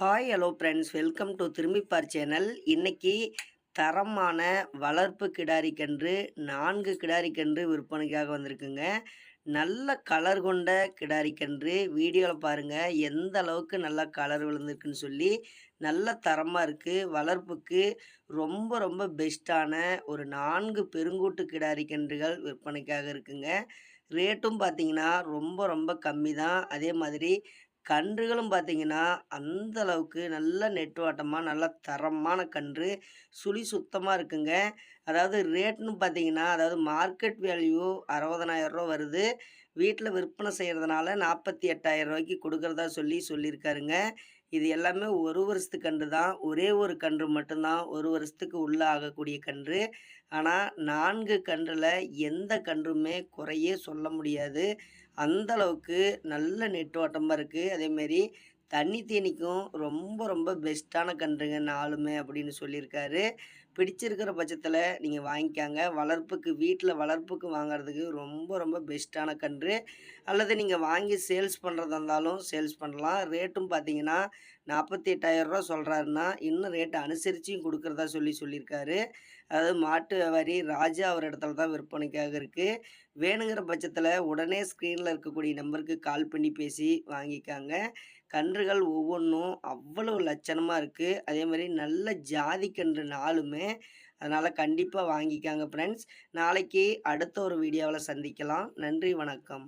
Hi hello friends welcome to திரும்பிப்பார் channel இன்றைக்கி தரமான வளர்ப்பு கிடாரி கன்று நான்கு கிடாரி கன்று விற்பனைக்காக வந்திருக்குங்க. நல்ல கலர் கொண்ட கிடாரி கன்று வீடியோவில் பாருங்கள் எந்த அளவுக்கு நல்லா கலர் விழுந்திருக்குன்னு சொல்லி நல்ல தரமாக இருக்குது வளர்ப்புக்கு ரொம்ப ரொம்ப பெஸ்ட்டான ஒரு நான்கு பெருங்கூட்டு கிடாரி கன்றுகள் விற்பனைக்காக இருக்குங்க. ரேட்டும் பார்த்தீங்கன்னா ரொம்ப ரொம்ப கம்மி தான் அதே மாதிரி கன்றுகளும் பார்த்தீங்கன்னா அந்த அளவுக்கு நல்ல நெட்வாட்டமாக நல்ல தரமான கன்று சுழி சுத்தமாக இருக்குங்க. அதாவது ரேட்னு பார்த்தீங்கன்னா அதாவது மார்க்கெட் வேல்யூ அறுபதனாயிரரூவா வருது. வீட்டில் விற்பனை செய்கிறதுனால நாற்பத்தி எட்டாயிரம் ரூபாய்க்கு கொடுக்குறதா சொல்லி சொல்லியிருக்காருங்க. இது எல்லாமே ஒரு வருஷத்துக்கு கன்று தான். ஒரே ஒரு கன்று மட்டும்தான் ஒரு வருஷத்துக்கு உள்ளே ஆகக்கூடிய கன்று. ஆனால் நான்கு கன்றில் எந்த கன்றுமே குறையே சொல்ல முடியாது. அந்தளவுக்கு நல்ல நெட்டோட்டமாக இருக்குது அதேமாரி தண்ணி தேனிக்கும் ரொம்ப ரொம்ப பெஸ்ட்டான கன்றுங்க நாலுமே அப்படின்னு சொல்லியிருக்காரு. பிடிச்சிருக்கிற பட்சத்தில் நீங்கள் வாங்கிக்காங்க. வளர்ப்புக்கு வீட்டில் வளர்ப்புக்கு வாங்குறதுக்கு ரொம்ப ரொம்ப பெஸ்ட்டான கன்று. அல்லது நீங்கள் வாங்கி சேல்ஸ் பண்ணுறதா இருந்தாலும் சேல்ஸ் பண்ணலாம். ரேட்டும் பார்த்தீங்கன்னா நாற்பத்தி எட்டாயிரரூவா சொல்கிறாருன்னா இன்னும் ரேட்டு அனுசரிச்சியும் கொடுக்குறதா சொல்லி சொல்லியிருக்காரு. அதாவது மாட்டு வியாபாரி ராஜா அவர் இடத்துல தான் விற்பனைக்காக இருக்குது வேணுங்கிற பட்சத்தில் உடனே ஸ்க்ரீனில் இருக்கக்கூடிய நம்பருக்கு கால் பண்ணி பேசி வாங்கிக்காங்க. கன்றுகள் ஒவ்வொன்றும் அவ்வளோ லட்சணமாக இருக்குது அதே மாதிரி நல்ல ஜாதி கன்று நாளுமே அதனால் கண்டிப்பாக வாங்கிக்காங்க ஃப்ரெண்ட்ஸ் நாளைக்கு அடுத்த ஒரு வீடியோவில் சந்திக்கலாம். நன்றி வணக்கம்.